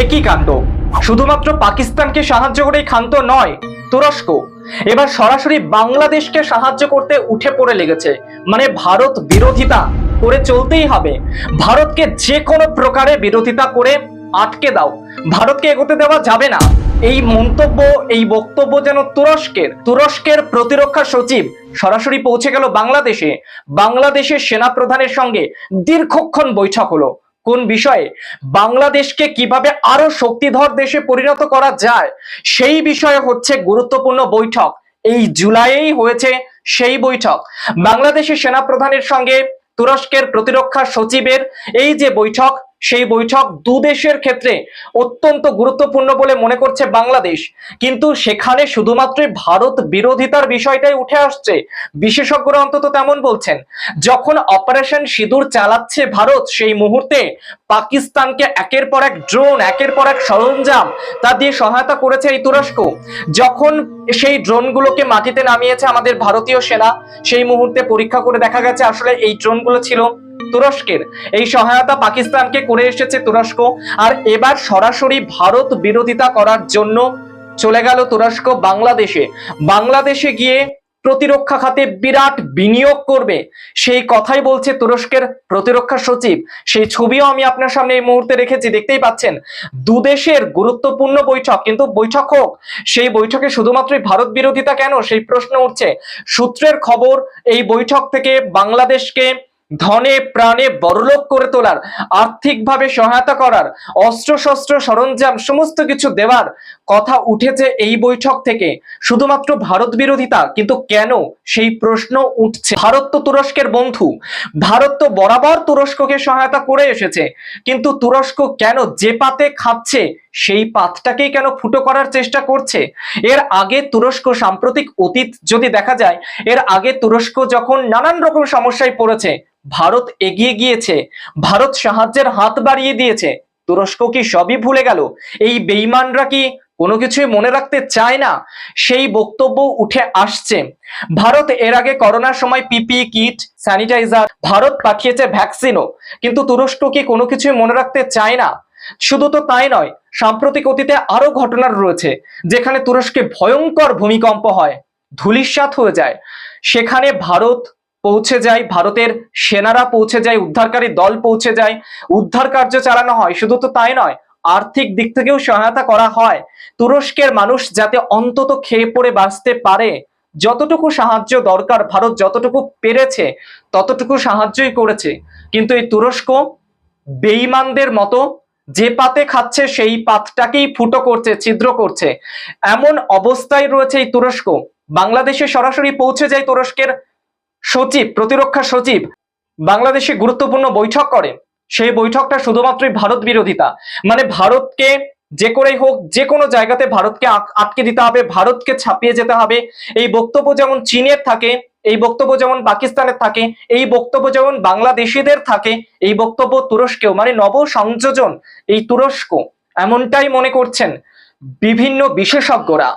একই কাণ্ড। শুধুমাত্র পাকিস্তানকে সাহায্য করেই ক্ষান্ত নয়, তুরস্ক। এবার সরাসরি বাংলাদেশকে সাহায্য করতে উঠে পড়ে লেগেছে। মানে ভারত বিরোধিতা করে চলতেই হবে। ভারতকে যে কোনো প্রকারে বিরোধিতা করে আটকে দাও। ভারতকে এগোতে দেওয়া যাবে না। এই মন্তব্য, এই বক্তব্য যেন তুরস্কের তুরস্কের প্রতিরক্ষা সচিব সরাসরি পৌঁছে গেল বাংলাদেশে। বাংলাদেশের সেনা প্রধানের সঙ্গে দীর্ঘক্ষণ বৈঠক হলো। কোন বিষয়ে বাংলাদেশকে কীভাবে আরও শক্তিধর দেশে পরিণত করা যায়, সেই বিষয়ে হচ্ছে গুরুত্বপূর্ণ বৈঠক। এই জুলাইয়েই হয়েছে সেই বৈঠক। বাংলাদেশের সেনাপ্রধানের সঙ্গে তুরস্কের প্রতিরক্ষা সচিবের এই যে বৈঠক সেই বৈঠক দু দেশের ক্ষেত্রে অত্যন্ত গুরুত্বপূর্ণ বলে মনে করছে বাংলাদেশ। কিন্তু সেখানে শুধুমাত্র ভারত বিরোধিতার বিষয়টাই উঠে আসছে। বিশেষজ্ঞরা অন্তত তেমন বলছেন, যখন অপারেশন সিঁদুর চালাচ্ছে ভারত, সেই মুহূর্তে পাকিস্তানকে একের পর এক ড্রোন, একের পর এক সরঞ্জাম তা দিয়ে সহায়তা করেছে এই তুরস্ক। যখন সেই ড্রোনগুলোকে মাটিতে নামিয়েছে আমাদের ভারতীয় সেনা, সেই মুহূর্তে পরীক্ষা করে দেখা গেছে আসলে এই ড্রোনগুলো ছিল তুরস্কের। এই সহায়তা পাকিস্তানকে করে এসেছে তুরস্ক। আর এবার সরাসরি ভারত বিরোধিতা করার জন্য চলে গেল তুরস্ক বাংলাদেশে। বাংলাদেশে গিয়ে প্রতিরক্ষা খাতে বিরাট বিনিয়োগ করবে। সেই কথাই বলছে তুরস্কের প্রতিরক্ষা সচিব। সেই ছবিও আমি আপনার সামনে এই মুহূর্তে রেখেছি, দেখতেই পাচ্ছেন। দুদেশের গুরুত্বপূর্ণ বৈঠক, কিন্তু বৈঠক হোক, সেই বৈঠকে শুধুমাত্রই ভারত বিরোধিতা কেন? সেই প্রশ্ন উঠছে। সূত্রের খবর, এই বৈঠক থেকে বাংলাদেশকে ধনে প্রাণে বড়লোক করে তোলার, আর্থিকভাবে সহায়তা করার, অস্ত্রশস্ত্র সরঞ্জাম সমস্ত কিছু দেওয়ার কথা উঠেছে এই বৈঠক থেকে। শুধুমাত্র ভারত বিরোধিতা কিন্তু কেন সেই প্রশ্ন উঠছে। ভারত তো তুরস্কের বন্ধু। ভারত তো বরাবর তুরস্ককে সহায়তা করে এসেছে। কিন্তু তুরস্ক কেন যে পাতে খাচ্ছে, সেই পাতটাকেই কেন ফুটো করার চেষ্টা করছে? এর আগে তুরস্ক সাম্প্রতিক অতীত যদি দেখা যায়, এর আগে তুরস্ক যখন নানান রকম সমস্যায় পড়েছে ভারত এগিয়ে গিয়েছে। ভারত সাহায্যের হাত বাড়িয়ে দিয়েছে। তুরস্ক কি সবই ভুলে গেল? এই বেইমানরা কি কোনো কিছুই মনে রাখতে চায় না? সেই বক্তব্য উঠে আসছে। ভারত এর আগে করোনার সময় পিপি, কিট, স্যানিটাইজার, ভারত পাঠিয়েছে ভ্যাকসিনও কিন্তু তুরস্ক কি কোনো কিছুই মনে রাখতে চায় না? শুধু তো তাই নয়, সাম্প্রতিক অতীতে আরও ঘটনার রয়েছে, যেখানে তুরস্কে ভয়ঙ্কর ভূমিকম্প হয়, ধূলিসাৎ হয়ে যায়। সেখানে ভারত পৌঁছে যায়, ভারতের সেনারা পৌঁছে যায়, উদ্ধারকারী দল পৌঁছে যায়। উদ্ধার কার্য চালানো হয়, শুধু তো তাই নয়, আর্থিক দিক থেকেও সহায়তা করা হয়। তুরস্কের মানুষ যাতে অন্তত খেয়ে পড়ে বাঁচতে পারে, যতটুকু সাহায্য দরকার, ভারত যতটুকু পেরেছে, ততটুকু সাহায্যই করেছে। কিন্তু এই তুরস্ক বেইমানদের মতো যে পাতে খাচ্ছে, সেই পাতটাকেই ফুটো করছে, ছিদ্র করছে। এমন অবস্থায় রয়েছে এই তুরস্ক। বাংলাদেশে সরাসরি পৌঁছে যায় তুরস্কের সচিব, প্রতিরক্ষা সচিব বাংলাদেশে গুরুত্বপূর্ণ বৈঠক করে সেই বৈঠকটা শুধুমাত্রই ভারত বিরোধিতা। মানে ভারতকে যে করেই হোক, যে কোনো জায়গাতে ভারতকে আটকে দিতে হবে, ভারতকে ছাপিয়ে যেতে হবে। এই বক্তব্য যেমন চীনের থাকে, এই বক্তব্য যেমন পাকিস্তানের থাকে, এই বক্তব্য যেমন বাংলাদেশিদের থাকে, এই বক্তব্য তুরস্কেও মানে নব সংযোজন এই তুরস্ক এমনটাই মনে করছেন বিভিন্ন বিশেষজ্ঞরা।